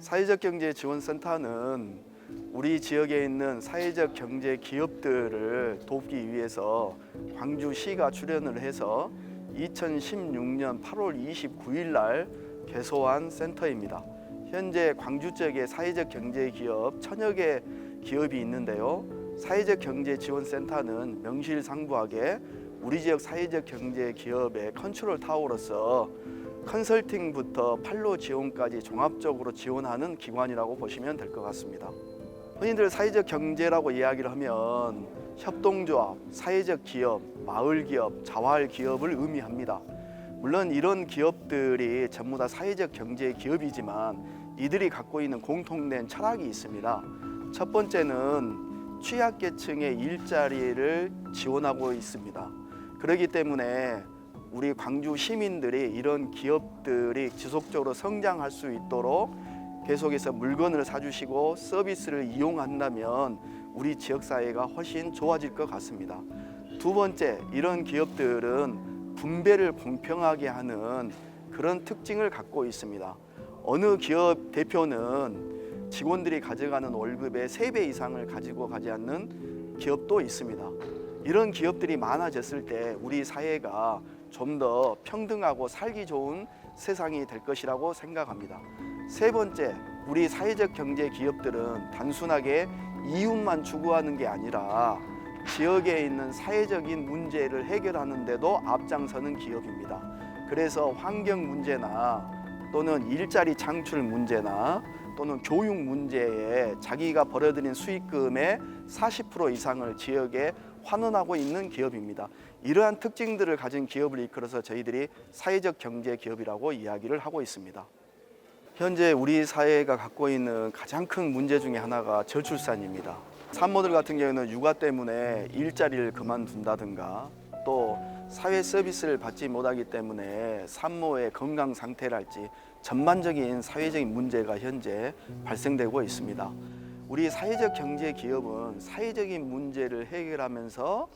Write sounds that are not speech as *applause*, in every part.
사회적 경제 지원 센터는 우리 지역에 있는 사회적 경제 기업들을 돕기 위해서 광주시가 출연을 해서 2016년 8월 29일 날 개소한 센터입니다. 현재 광주 지역에 사회적 경제 기업 천여 개 기업이 있는데요. 사회적 경제 지원 센터는 명실상부하게 우리 지역 사회적 경제 기업의 컨트롤 타워로서 컨설팅부터 판로 지원까지 종합적으로 지원하는 기관이라고 보시면 될 것 같습니다. 흔히들 사회적 경제라고 이야기를 하면 협동조합, 사회적 기업, 마을 기업, 자활 기업을 의미합니다. 물론 이런 기업들이 전부 다 사회적 경제 기업이지만 이들이 갖고 있는 공통된 철학이 있습니다. 첫 번째는 취약계층의 일자리를 지원하고 있습니다. 그렇기 때문에 우리 광주 시민들이 이런 기업들이 지속적으로 성장할 수 있도록 계속해서 물건을 사주시고 서비스를 이용한다면 우리 지역 사회가 훨씬 좋아질 것 같습니다. 두 번째, 이런 기업들은 분배를 공평하게 하는 그런 특징을 갖고 있습니다. 어느 기업 대표는 직원들이 가져가는 월급의 세 배 이상을 가지고 가지 않는 기업도 있습니다. 이런 기업들이 많아졌을 때 우리 사회가 좀 더 평등하고 살기 좋은 세상이 될 것이라고 생각합니다. 세 번째, 우리 사회적 경제 기업들은 단순하게 이윤만 추구하는 게 아니라 지역에 있는 사회적인 문제를 해결하는 데도 앞장서는 기업입니다. 그래서 환경 문제나 또는 일자리 창출 문제나 또는 교육 문제에 자기가 벌어들인 수익금의 40% 이상을 지역에 환원하고 있는 기업입니다. 이러한 특징들을 가진 기업을 이끌어서 저희들이 사회적 경제 기업이라고 이야기를 하고 있습니다. 현재 우리 사회가 갖고 있는 가장 큰 문제 중에 하나가 저출산입니다. 산모들 같은 경우는 육아 때문에 일자리를 그만둔다든가 또 사회 서비스를 받지 못하기 때문에 산모의 건강 상태랄지 전반적인 사회적인 문제가 현재 발생되고 있습니다. 우리 사회적 경제 기업은 사회적인 문제를 해결하면서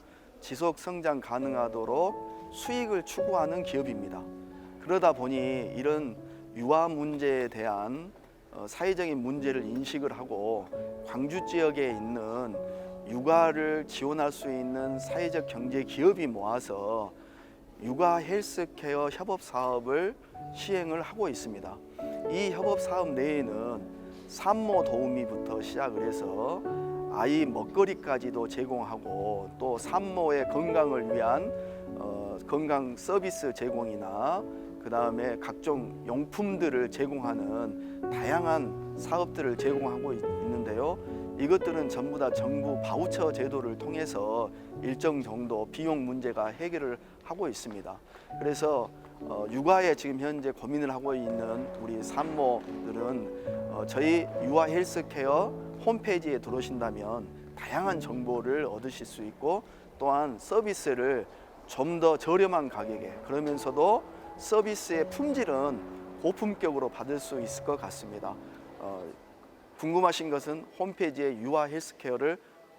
지속 성장 가능하도록 수익을 추구하는 기업입니다. 그러다 보니 이런 유아 문제에 대한 어, 사회적인 문제를 인식을 하고 광주 지역에 있는 육아를 지원할 수 있는 사회적 경제 기업이 모아서 육아 헬스케어 협업 사업을 시행을 하고 있습니다. 이 협업 사업 내에는 산모 도우미부터 시작을 해서 아이 먹거리까지도 제공하고 또 산모의 건강을 위한 어, 건강 서비스 제공이나 그 다음에 각종 용품들을 제공하는 다양한 사업들을 제공하고 있- 있는데요. 이것들은 전부 다 정부 바우처 제도를 통해서 일정 정도 비용 문제가 해결을 하고 있습니다. 그래서 어, 육아에 지금 현재 고민을 하고 있는 우리 산모들은 어, 저희 유아 헬스케어 홈페이지에 들어오신다면 다양한 정보를 얻으실 수 있고 또한 서비스를 좀 더 저렴한 가격에 그러면서도 서비스의 품질은 고품격으로 받을 수 있을 것 같습니다. 어, 궁금하신 것은 홈페이지에 유아 헬스케어를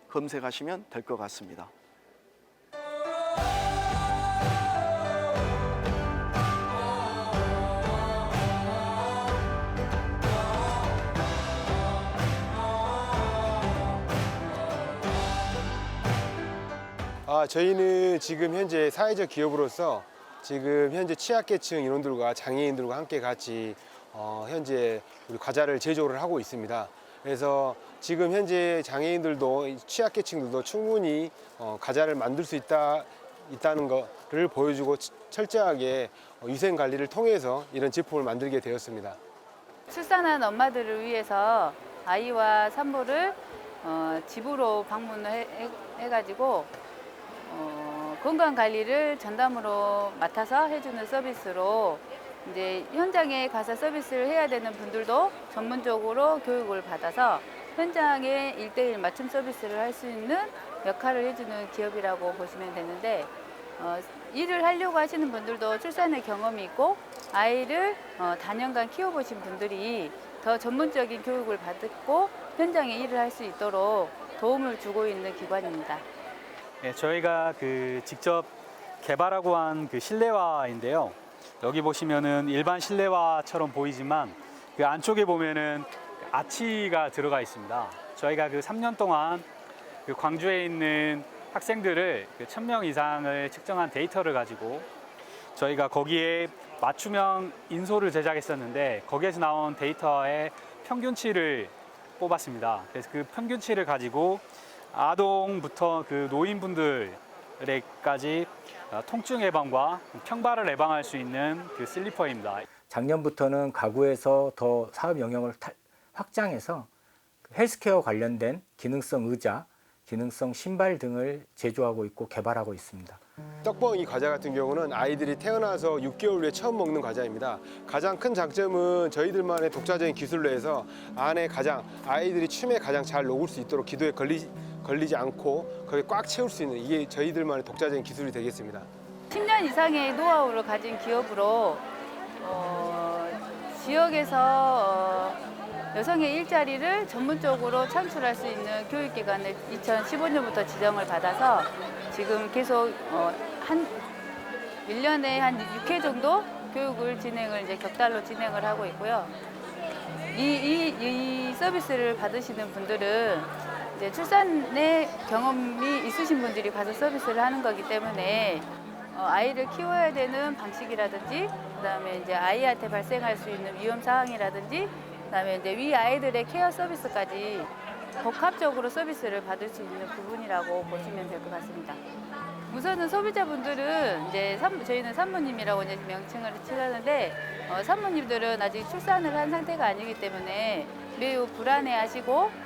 검색하시면 될 것 같습니다. 아, 저희는 지금 현재 사회적 기업으로서 지금 현재 취약계층 인원들과 장애인들과 함께 같이 어, 현재 우리 과자를 제조를 하고 있습니다. 그래서 지금 현재 장애인들도 취약계층들도 충분히 어, 과자를 만들 수 있다 있다는 것을 보여주고 치- 철저하게 어, 위생 관리를 통해서 이런 제품을 만들게 되었습니다. 출산한 엄마들을 위해서 아이와 산모를 어, 집으로 방문을 해, 해- 해가지고 어, 건강 관리를 전담으로 맡아서 해주는 서비스로 이제 현장에 가서 서비스를 해야 되는 분들도 전문적으로 교육을 받아서 현장에 일대일 맞춤 서비스를 할 수 있는 역할을 해주는 기업이라고 보시면 되는데 어, 일을 하려고 하시는 분들도 출산의 경험이 있고 아이를 어, 다년간 키워보신 분들이 더 전문적인 교육을 받고 현장에 일을 할 수 있도록 도움을 주고 있는 기관입니다. 예, 저희가 그 직접 개발하고 한 그 실내화인데요. 여기 보시면은 일반 실내화처럼 보이지만 그 안쪽에 보면은 아치가 들어가 있습니다. 저희가 그 3년 동안 그 광주에 있는 학생들을 그 1000명 이상을 측정한 데이터를 가지고 저희가 거기에 맞춤형 인소를 제작했었는데 거기에서 나온 데이터의 평균치를 뽑았습니다. 그래서 그 평균치를 가지고 아동부터 그 노인분들에까지 어, 통증 예방과 평발을 예방할 수 있는 그 슬리퍼입니다. 작년부터는 가구에서 더 사업 영역을 탈- 확장해서 그 헬스케어 관련된 기능성 의자, 기능성 신발 등을 제조하고 있고 개발하고 있습니다. 떡볶이 과자 같은 경우는 아이들이 태어나서 6개월 후에 처음 먹는 과자입니다. 가장 큰 장점은 저희들만의 독자적인 기술로 해서 안에 가장 아이들이 춤에 가장 잘 녹을 수 있도록 기도에 걸리, 걸리지 않고 거기에 꽉 채울 수 있는 이게 저희들만의 독자적인 기술이 되겠습니다. 10년 이상의 노하우를 가진 기업으로 어, 지역에서 어, 여성의 일자리를 전문적으로 창출할 수 있는 교육기관을 2015년부터 지정을 받아서 지금 계속 어, 한 1년에 한 6회 정도 교육을 진행을 이제 격달로 진행을 하고 있고요. 이, 이, 이 서비스를 받으시는 분들은 이제 출산의 경험이 있으신 분들이 가서 서비스를 하는 거기 때문에 어, 아이를 키워야 되는 방식이라든지 그다음에 이제 아이한테 발생할 수 있는 위험 상황이라든지 그다음에 이제 위 아이들의 케어 서비스까지 복합적으로 서비스를 받을 수 있는 부분이라고 보시면 될 것 같습니다. 우선은 소비자분들은 이제 산- 저희는 산모님이라고 이제 명칭을 칠하는데 어, 산모님들은 아직 출산을 한 상태가 아니기 때문에 매우 불안해하시고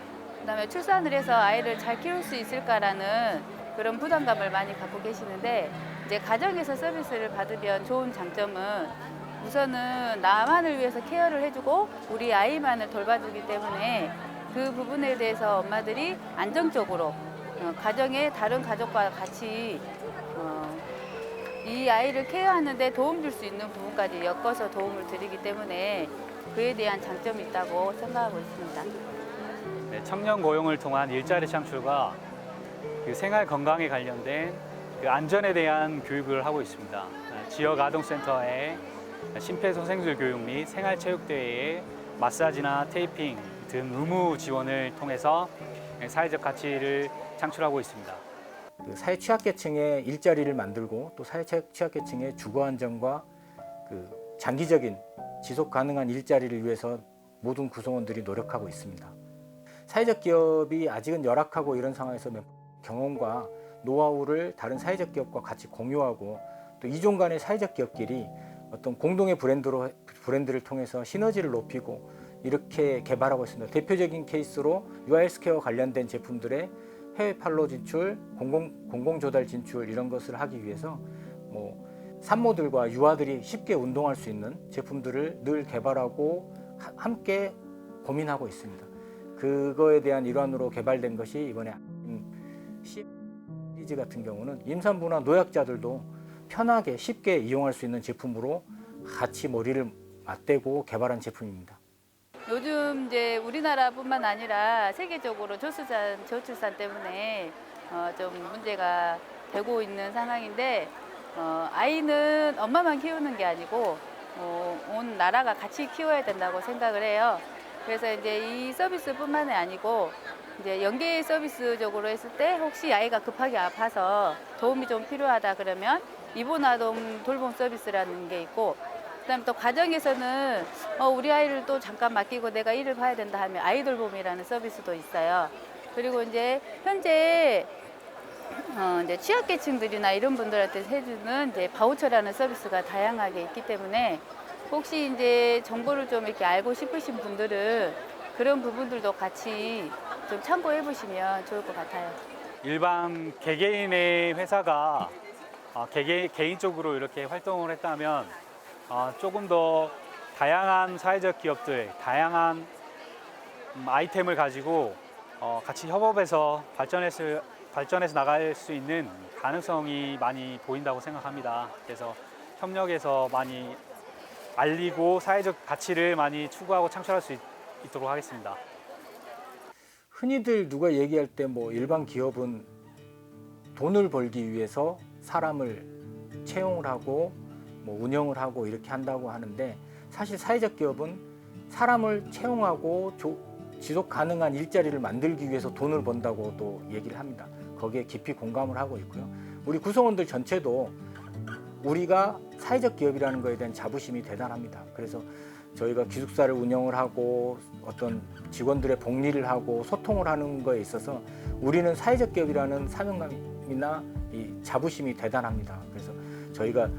그다음에 출산을 해서 아이를 잘 키울 수 있을까라는 그런 부담감을 많이 갖고 계시는데 이제 가정에서 서비스를 받으면 좋은 장점은 우선은 나만을 위해서 케어를 해주고 우리 아이만을 돌봐주기 때문에 그 부분에 대해서 엄마들이 안정적으로 어, 가정의 다른 가족과 같이 어, 이 아이를 케어하는데 도움 줄 수 있는 부분까지 엮어서 도움을 드리기 때문에 그에 대한 장점이 있다고 생각하고 있습니다. 네, 청년 고용을 통한 일자리 창출과 그 생활 건강에 관련된 그 안전에 대한 교육을 하고 있습니다. 아, 지역 아동센터의 심폐소생술 교육 및 생활체육대회의 마사지나 테이핑 등 의무 지원을 통해서 사회적 가치를 창출하고 있습니다. 그 사회 취약계층의 일자리를 만들고 또 사회 취약- 취약계층의 주거 안정과 그 장기적인 지속 가능한 일자리를 위해서 모든 구성원들이 노력하고 있습니다. 사회적 기업이 아직은 열악하고 이런 상황에서 경험과 노하우를 다른 사회적 기업과 같이 공유하고 또 이종 간의 사회적 기업끼리 어떤 공동의 브랜드로 브랜드를 통해서 시너지를 높이고 이렇게 개발하고 있습니다. 대표적인 케이스로 유아헬스케어 관련된 제품들의 해외 판로 진출, 공공 공공 조달 진출 이런 것을 하기 위해서 뭐 산모들과 유아들이 쉽게 운동할 수 있는 제품들을 늘 개발하고 하- 함께 고민하고 있습니다. 그거에 대한 일환으로 개발된 것이 이번에 시리즈 같은 경우는 임산부나 노약자들도 편하게 쉽게 이용할 수 있는 제품으로 같이 머리를 맞대고 개발한 제품입니다. 요즘 이제 우리나라뿐만 아니라 세계적으로 저출산, 저출산 때문에 어, 좀 문제가 되고 있는 상황인데 어, 아이는 엄마만 키우는 게 아니고 어, 온 나라가 같이 키워야 된다고 생각을 해요. 그래서 이제 이 서비스뿐만이 아니고 이제 연계 서비스적으로 했을 때 혹시 아이가 급하게 아파서 도움이 좀 필요하다 그러면 입원 아동 돌봄 서비스라는 게 있고 그다음에 또 가정에서는 어, 우리 아이를 또 잠깐 맡기고 내가 일을 봐야 된다 하면 아이 돌봄이라는 서비스도 있어요. 그리고 이제 현재 어, 이제 취약계층들이나 이런 분들한테 해주는 이제 바우처라는 서비스가 다양하게 있기 때문에 혹시 이제 정보를 좀 이렇게 알고 싶으신 분들은 그런 부분들도 같이 좀 참고해 보시면 좋을 것 같아요. 일반 개개인의 회사가 어, 개개, 개인적으로 이렇게 활동을 했다면 어, 조금 더 다양한 사회적 기업들, 다양한 음, 아이템을 가지고 어, 같이 협업해서 발전해서, 발전해서 나갈 수 있는 가능성이 많이 보인다고 생각합니다. 그래서 협력해서 많이 알리고 사회적 가치를 많이 추구하고 창출할 수 있, 있도록 하겠습니다. 흔히들 누가 얘기할 때 뭐 일반 기업은 돈을 벌기 위해서 사람을 채용을 하고 뭐 운영을 하고 이렇게 한다고 하는데 사실 사회적 기업은 사람을 채용하고 조- 지속 가능한 일자리를 만들기 위해서 돈을 번다고 또 얘기를 합니다. 거기에 깊이 공감을 하고 있고요. 우리 구성원들 전체도 우리가 사회적 기업이라는 것에 대한 자부심이 대단합니다. 그래서 저희가 기숙사를 운영을 하고 어떤 직원들의 복리를 하고 소통을 하는 거에 있어서 우리는 사회적 기업이라는 사명감이나 이 자부심이 대단합니다. 그래서 저희가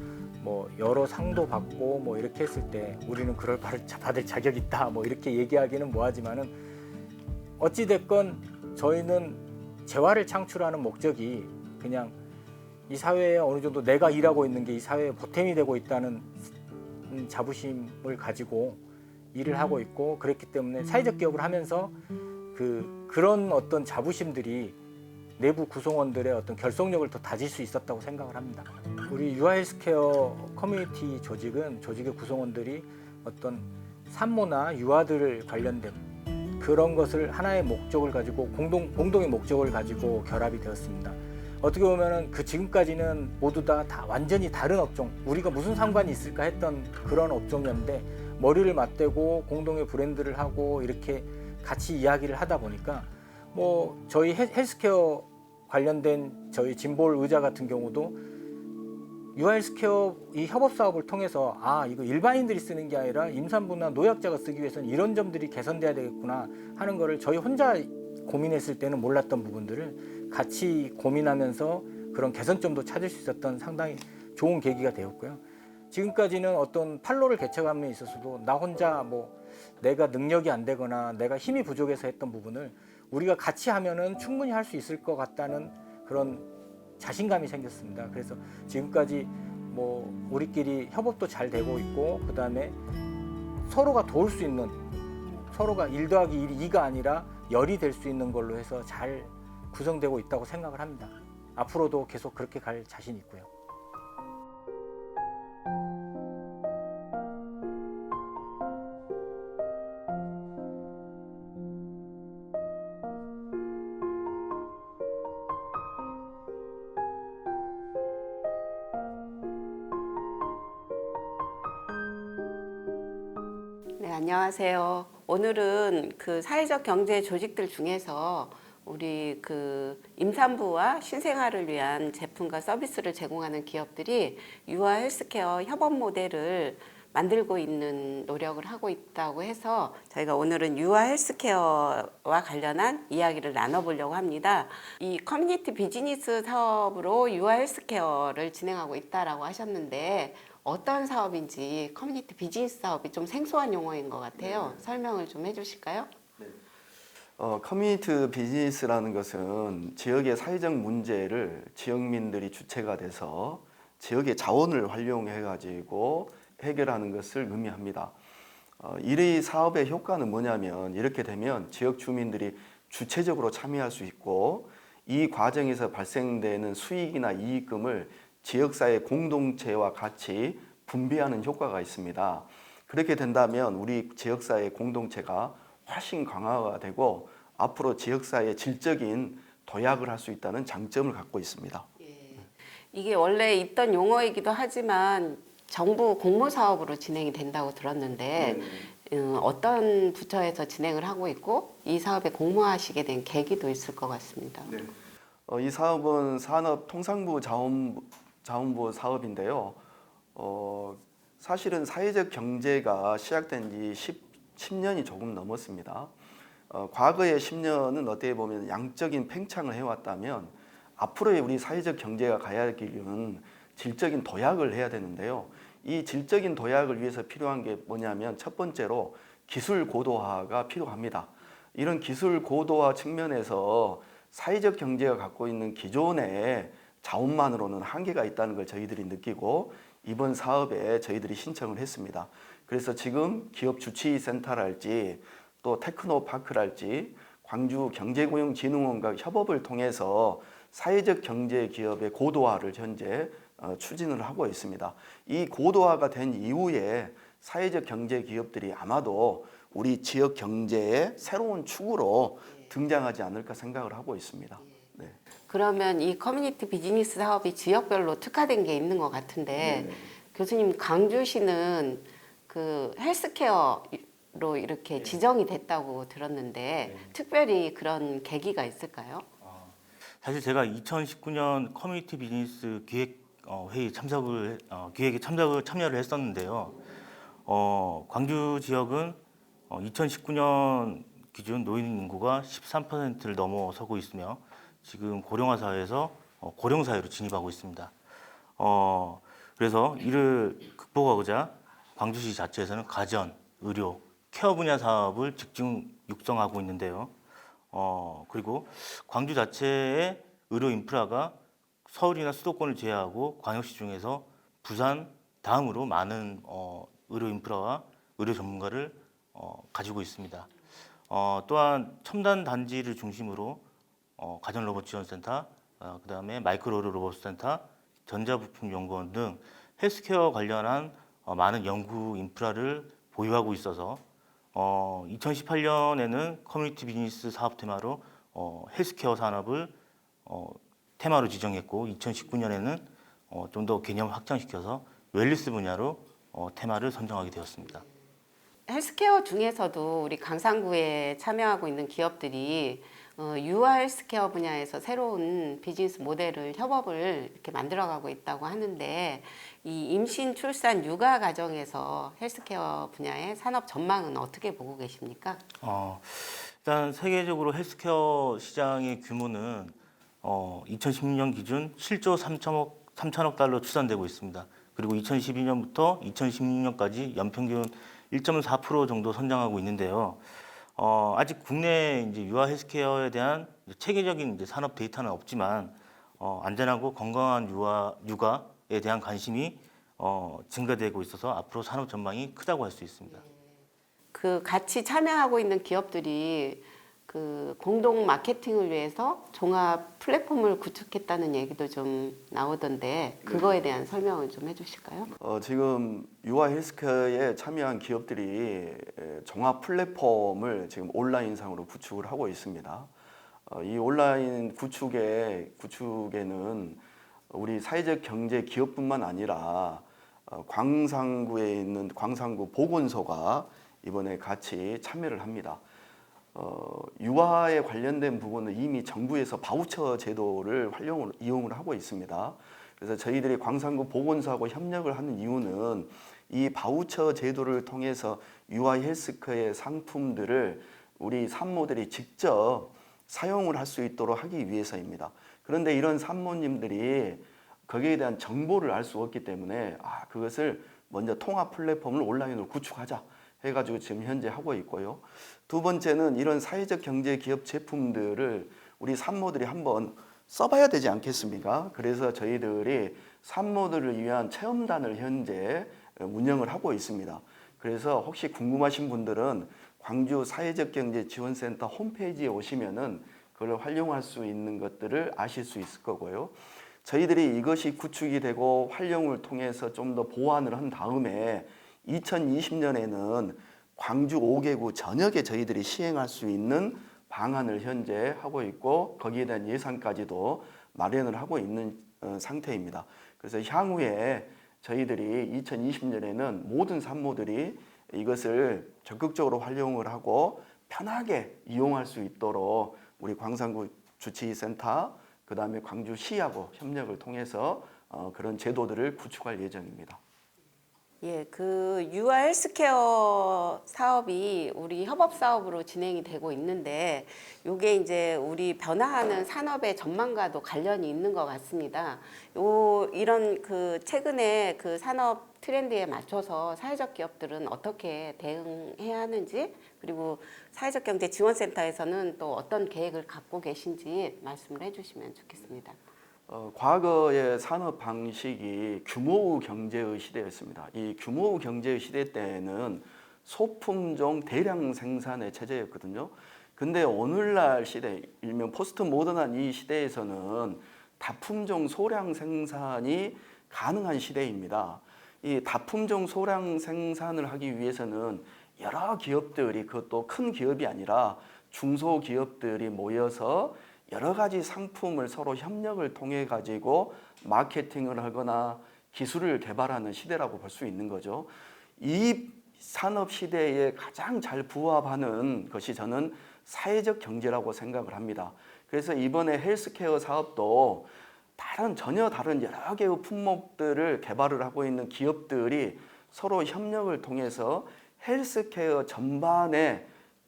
뭐 여러 상도 받고 뭐 이렇게 했을 때 우리는 그럴 바를 자- 받을 자격 있다 뭐 이렇게 얘기하기는 뭐하지만은 어찌 됐건 저희는 재화를 창출하는 목적이 그냥 이 사회에 어느 정도 내가 일하고 있는 게 이 사회에 보탬이 되고 있다는 음, 자부심을 가지고 일을 하고 있고 그랬기 때문에 사회적 기업을 하면서 그 그런 어떤 자부심들이 내부 구성원들의 어떤 결속력을 더 다질 수 있었다고 생각을 합니다. 우리 유아헬스케어 커뮤니티 조직은 조직의 구성원들이 어떤 산모나 유아들 관련된 그런 것을 하나의 목적을 가지고 공동 공동의 목적을 가지고 결합이 되었습니다. 어떻게 보면은 그 지금까지는 모두 다, 다 완전히 다른 업종, 우리가 무슨 상관이 있을까 했던 그런 업종이었는데 머리를 맞대고 공동의 브랜드를 하고 이렇게 같이 이야기를 하다 보니까 뭐 저희 헬- 헬스케어 관련된 저희 진볼 의자 같은 경우도 유아헬스케어 이 협업 사업을 통해서 아 이거 일반인들이 쓰는 게 아니라 임산부나 노약자가 쓰기 위해서는 이런 점들이 개선돼야 되겠구나 하는 거를 저희 혼자 고민했을 때는 몰랐던 부분들을 같이 고민하면서 그런 개선점도 찾을 수 있었던 상당히 좋은 계기가 되었고요. 지금까지는 어떤 판로를 개척함에 있어서도 나 혼자 뭐 내가 능력이 안 되거나 내가 힘이 부족해서 했던 부분을 우리가 같이 하면은 충분히 할 수 있을 것 같다는 그런 자신감이 생겼습니다. 그래서 지금까지 뭐 우리끼리 협업도 잘 되고 있고 그다음에 서로가 도울 수 있는 서로가 일 더하기 일이 이가 아니라 열이 될 수 있는 걸로 해서 잘 구성되고 있다고 생각을 합니다. 앞으로도 계속 그렇게 갈 자신 있고요. 네, 안녕하세요. 오늘은 그 사회적 경제 조직들 중에서 우리 그 임산부와 신생아를 위한 제품과 서비스를 제공하는 기업들이 유아 헬스케어 협업 모델을 만들고 있는 노력을 하고 있다고 해서 저희가 오늘은 유아 헬스케어와 관련한 이야기를 나눠보려고 합니다. 이 커뮤니티 비즈니스 사업으로 유아 헬스케어를 진행하고 있다라고 하셨는데 어떤 사업인지 커뮤니티 비즈니스 사업이 좀 생소한 용어인 것 같아요. 설명을 좀 해주실까요? 어, 커뮤니티 비즈니스라는 것은 지역의 사회적 문제를 지역민들이 주체가 돼서 지역의 자원을 활용해 가지고 해결하는 것을 의미합니다. 어, 이 사업의 효과는 뭐냐면 이렇게 되면 지역 주민들이 주체적으로 참여할 수 있고 이 과정에서 발생되는 수익이나 이익금을 지역사회 공동체와 같이 분배하는 효과가 있습니다. 그렇게 된다면 우리 지역사회 공동체가 훨씬 강화가 되고 앞으로 지역사회의 질적인 도약을 할 수 있다는 장점을 갖고 있습니다. 이게 원래 있던 용어이기도 하지만 정부 공모 사업으로 진행이 된다고 들었는데 음, 어떤 부처에서 진행을 하고 있고 이 사업에 공모하시게 된 계기도 있을 것 같습니다. 어, 이 사업은 산업통상부 자원부, 자원부 사업인데요. 어, 사실은 사회적 경제가 시작된 지 10, 10년이 조금 넘었습니다. 어, 과거의 10년은 어떻게 보면 양적인 팽창을 해왔다면 앞으로의 우리 사회적 경제가 가야 할 길은 질적인 도약을 해야 되는데요. 이 질적인 도약을 위해서 필요한 게 뭐냐면 첫 번째로 기술 고도화가 필요합니다. 이런 기술 고도화 측면에서 사회적 경제가 갖고 있는 기존의 자원만으로는 한계가 있다는 걸 저희들이 느끼고 이번 사업에 저희들이 신청을 했습니다. 그래서 지금 기업 주치센터랄지 또 테크노파크랄지 광주 경제고용진흥원과 협업을 통해서 사회적 경제 기업의 고도화를 현재 어, 추진을 하고 있습니다. 이 고도화가 된 이후에 사회적 경제 기업들이 아마도 우리 지역 경제의 새로운 축으로 등장하지 않을까 생각을 하고 있습니다. 네. 그러면 이 커뮤니티 비즈니스 사업이 지역별로 특화된 게 있는 것 같은데 교수님 강주시는 그 헬스케어 로 이렇게 지정이 됐다고 들었는데 특별히 그런 계기가 있을까요? 사실 제가 2019년 커뮤니티 비즈니스 기획 어, 회의 참석을 어, 기획에 참석을 참여를 했었는데요. 어, 광주 지역은 어, 2019년 기준 노인 인구가 13%를 넘어서고 있으며 지금 고령화 사회에서 어, 고령 사회로 진입하고 있습니다. 어, 그래서 이를 극복하고자 광주시 자체에서는 가전, 의료, 케어 분야 사업을 집중 육성하고 있는데요. 어, 그리고 광주 자체의 의료 인프라가 서울이나 수도권을 제외하고 광역시 중에서 부산 다음으로 많은 어, 의료 인프라와 의료 전문가를 어, 가지고 있습니다. 어, 또한 첨단 단지를 중심으로 어, 가전 로봇 지원센터, 어, 그 다음에 마이크로 로봇 센터, 전자부품 연구원 등 헬스케어 관련한 어, 많은 연구 인프라를 보유하고 있어서 어, 2018년에는 커뮤니티 비즈니스 사업 테마로 어, 헬스케어 산업을 어, 테마로 지정했고 2019년에는 어, 좀 더 개념 확장시켜서 웰리스 분야로 어, 테마를 선정하게 되었습니다. 헬스케어 중에서도 우리 강상구에 참여하고 있는 기업들이 어, 유아 헬스케어 분야에서 새로운 비즈니스 모델을 협업을 이렇게 만들어가고 있다고 하는데 이 임신, 출산, 육아 과정에서 헬스케어 분야의 산업 전망은 어떻게 보고 계십니까? 어, 일단 세계적으로 헬스케어 시장의 규모는 어, 2016년 기준 7조 3천억 3천억 달러 추산되고 있습니다. 그리고 2012년부터 2016년까지 연평균 1.4% 정도 성장하고 있는데요. 어, 아직 국내 이제 유아 헬스케어에 대한 체계적인 이제 산업 데이터는 없지만 어, 안전하고 건강한 유아 육아에 대한 관심이 어, 증가되고 있어서 앞으로 산업 전망이 크다고 할 수 있습니다. 그 같이 참여하고 있는 기업들이 그 공동 마케팅을 위해서 종합 플랫폼을 구축했다는 얘기도 좀 나오던데 그거에 대한 설명을 좀 해주실까요? 어, 지금 유아 헬스케어에 참여한 기업들이 에, 종합 플랫폼을 지금 온라인상으로 구축을 하고 있습니다. 어, 이 온라인 구축에 구축에는 우리 사회적 경제 기업뿐만 아니라 어, 광산구에 있는 광산구 보건소가 이번에 같이 참여를 합니다. 어, 유아에 관련된 부분은 이미 정부에서 바우처 제도를 활용을 이용을 하고 있습니다. 그래서 저희들이 광산구 보건소하고 협력을 하는 이유는 이 바우처 제도를 통해서 유아 헬스케어의 상품들을 우리 산모들이 직접 사용을 할 수 있도록 하기 위해서입니다. 그런데 이런 산모님들이 거기에 대한 정보를 알 수 없기 때문에 아, 그것을 먼저 통합 플랫폼을 온라인으로 구축하자 해가지고 지금 현재 하고 있고요. 두 번째는 이런 사회적 경제 기업 제품들을 우리 산모들이 한번 써봐야 되지 않겠습니까? 그래서 저희들이 산모들을 위한 체험단을 현재 운영을 하고 있습니다. 그래서 혹시 궁금하신 분들은 광주 사회적 경제 지원센터 홈페이지에 오시면은 그걸 활용할 수 있는 것들을 아실 수 있을 거고요. 저희들이 이것이 구축이 되고 활용을 통해서 좀 더 보완을 한 다음에 2020년에는 광주 5개구 전역에 저희들이 시행할 수 있는 방안을 현재 하고 있고 거기에 대한 예산까지도 마련을 하고 있는 어, 상태입니다. 그래서 향후에 저희들이 2020년에는 모든 산모들이 이것을 적극적으로 활용을 하고 편하게 이용할 수 있도록 우리 광산구 주치센터 그 다음에 광주시하고 협력을 통해서 어, 그런 제도들을 구축할 예정입니다. 예, 그 유아 헬스케어 사업이 우리 협업 사업으로 진행이 되고 있는데 요게 이제 우리 변화하는 산업의 전망과도 관련이 있는 것 같습니다. 요 이런 그 최근에 그 산업 트렌드에 맞춰서 사회적 기업들은 어떻게 대응해야 하는지 그리고 사회적 경제 지원센터에서는 또 어떤 계획을 갖고 계신지 말씀을 해주시면 좋겠습니다. 어, 과거의 산업 방식이 규모의 경제의 시대였습니다. 이 규모의 경제의 시대 때에는 소품종 대량 생산의 체제였거든요. 근데 오늘날 시대, 일명 포스트 모던한 이 시대에서는 다품종 소량 생산이 가능한 시대입니다. 이 다품종 소량 생산을 하기 위해서는 여러 기업들이 그것도 큰 기업이 아니라 중소기업들이 모여서 여러 가지 상품을 서로 협력을 통해 가지고 마케팅을 하거나 기술을 개발하는 시대라고 볼 수 있는 거죠. 이 산업 시대에 가장 잘 부합하는 것이 저는 사회적 경제라고 생각을 합니다. 그래서 이번에 헬스케어 사업도 다른 전혀 다른 여러 개의 품목들을 개발을 하고 있는 기업들이 서로 협력을 통해서 헬스케어 전반에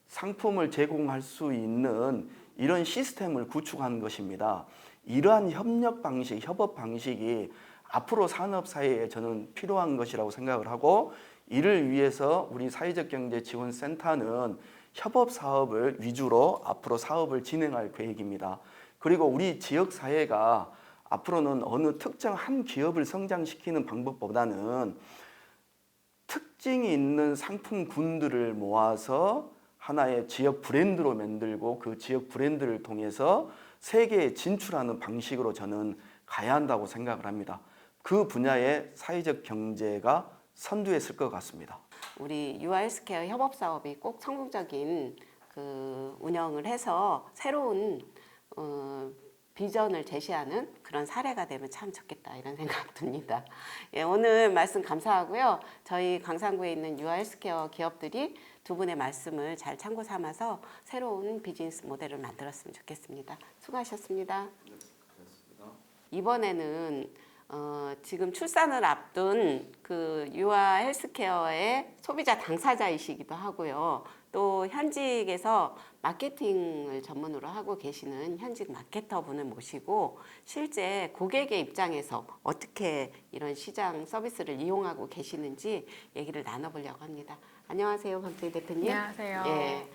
상품을 제공할 수 있는 이런 시스템을 구축한 것입니다. 이러한 협력 방식, 협업 방식이 앞으로 산업 사회에 저는 필요한 것이라고 생각을 하고 이를 위해서 우리 사회적 경제 지원 센터는 협업 사업을 위주로 앞으로 사업을 진행할 계획입니다. 그리고 우리 지역 사회가 앞으로는 어느 특정 한 기업을 성장시키는 방법보다는 특징이 있는 상품군들을 모아서 하나의 지역 브랜드로 만들고 그 지역 브랜드를 통해서 세계에 진출하는 방식으로 저는 가야 한다고 생각을 합니다. 그 분야의 사회적 경제가 선두에 설것 같습니다. 우리 유아헬스케어 협업 사업이 꼭 성공적인 그 운영을 해서 새로운 어, 비전을 제시하는 그런 사례가 되면 참 좋겠다 이런 생각 *laughs* 듭니다. 예, 오늘 말씀 감사하고요. 저희 광산구에 있는 유아헬스케어 기업들이 두 분의 말씀을 잘 참고 삼아서 새로운 비즈니스 모델을 만들었으면 좋겠습니다. 수고하셨습니다. 이번에는 어, 지금 출산을 앞둔 그 유아 헬스케어의 소비자 당사자이시기도 하고요. 또 현직에서 마케팅을 전문으로 하고 계시는 현직 마케터 분을 모시고 실제 고객의 입장에서 어떻게 이런 시장 서비스를 이용하고 계시는지 얘기를 나눠보려고 합니다. 안녕하세요, 박재희 대표님. 안녕하세요. 예.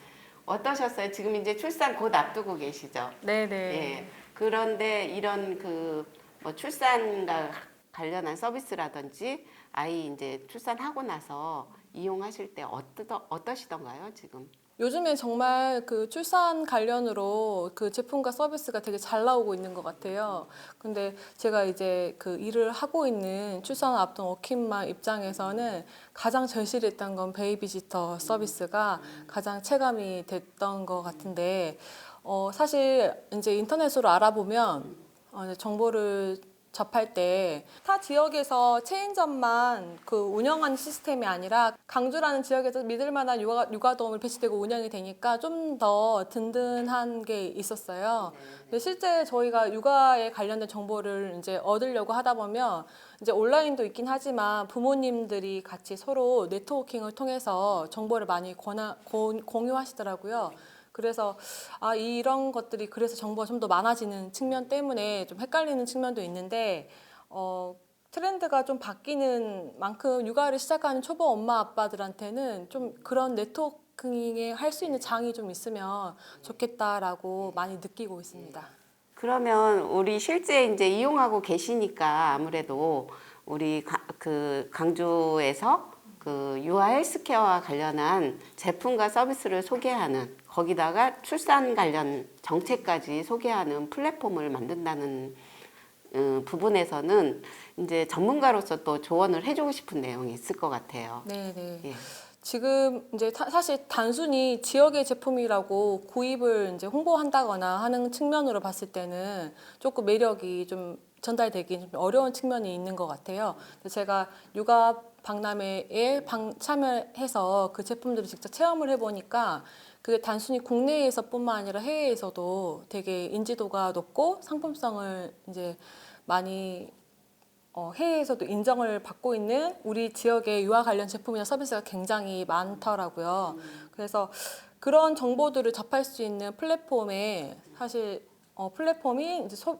어떠셨어요? 지금 이제 출산 곧 앞두고 계시죠? 네네. 예. 그런데 이런 그 뭐 출산과 관련한 서비스라든지 아이 이제 출산하고 나서 이용하실 때 어떠, 어떠시던가요, 지금? 요즘에 정말 그 출산 관련으로 그 제품과 서비스가 되게 잘 나오고 있는 것 같아요. 근데 제가 이제 그 일을 하고 있는 출산을 앞둔 워킹맘 입장에서는 가장 절실했던 건 베이비시터 서비스가 가장 체감이 됐던 것 같은데, 어, 사실 이제 인터넷으로 알아보면 어, 정보를 접할 때 타 지역에서 체인점만 그 운영하는 시스템이 아니라 강주라는 지역에서 믿을 만한 육아, 육아도움을 배치되고 운영이 되니까 좀 더 든든한 게 있었어요. 근데 실제 저희가 육아에 관련된 정보를 이제 얻으려고 하다 보면 이제 온라인도 있긴 하지만 부모님들이 같이 서로 네트워킹을 통해서 정보를 많이 권하, 공, 공유하시더라고요. 그래서 아 이런 것들이 그래서 정보가 좀 더 많아지는 측면 때문에 좀 헷갈리는 측면도 있는데 어 트렌드가 좀 바뀌는 만큼 육아를 시작하는 초보 엄마 아빠들한테는 좀 그런 네트워킹에 할 수 있는 장이 좀 있으면 좋겠다라고 많이 느끼고 있습니다. 그러면 우리 실제 이제 이용하고 계시니까 아무래도 우리 가- 그 강주에서 그 유아 헬스케어와 관련한 제품과 서비스를 소개하는 거기다가 출산 관련 정책까지 소개하는 플랫폼을 만든다는 음, 부분에서는 이제 전문가로서 또 조언을 해주고 싶은 내용이 있을 것 같아요. 네, 네. 예. 지금 이제 타- 사실 단순히 지역의 제품이라고 구입을 이제 홍보한다거나 하는 측면으로 봤을 때는 조금 매력이 좀 전달되기 좀 어려운 측면이 있는 것 같아요. 제가 육아 박람회에 방- 참여해서 그 제품들을 직접 체험을 해보니까 그게 단순히 국내에서뿐만 아니라 해외에서도 되게 인지도가 높고 상품성을 이제 많이 어, 해외에서도 인정을 받고 있는 우리 지역의 유아 관련 제품이나 서비스가 굉장히 많더라고요. 그래서 그런 정보들을 접할 수 있는 플랫폼에 사실 어, 플랫폼이 이제 소,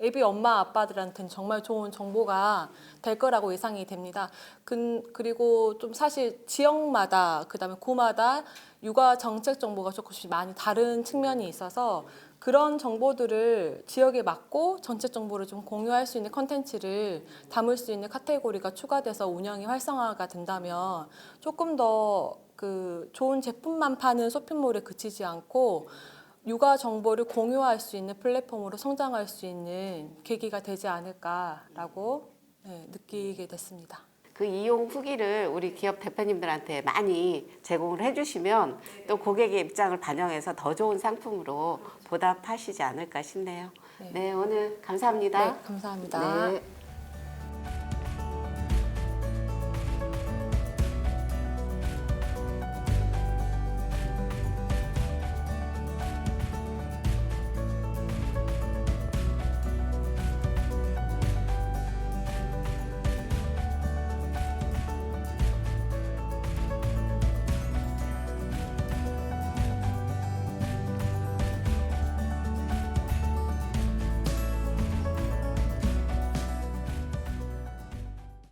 애비 엄마 아빠들한테는 정말 좋은 정보가 될 거라고 예상이 됩니다. 근, 그리고 좀 사실 지역마다 그다음에 구마다 육아 정책 정보가 조금씩 많이 다른 측면이 있어서 그런 정보들을 지역에 맞고 전체 정보를 좀 공유할 수 있는 컨텐츠를 담을 수 있는 카테고리가 추가돼서 운영이 활성화가 된다면 조금 더 그 좋은 제품만 파는 쇼핑몰에 그치지 않고 육아 정보를 공유할 수 있는 플랫폼으로 성장할 수 있는 계기가 되지 않을까라고 네, 느끼게 됐습니다. 그 이용 후기를 우리 기업 대표님들한테 많이 제공을 해주시면 또 고객의 입장을 반영해서 더 좋은 상품으로 보답하시지 않을까 싶네요. 네. 네, 오늘 감사합니다. 네, 감사합니다. 네.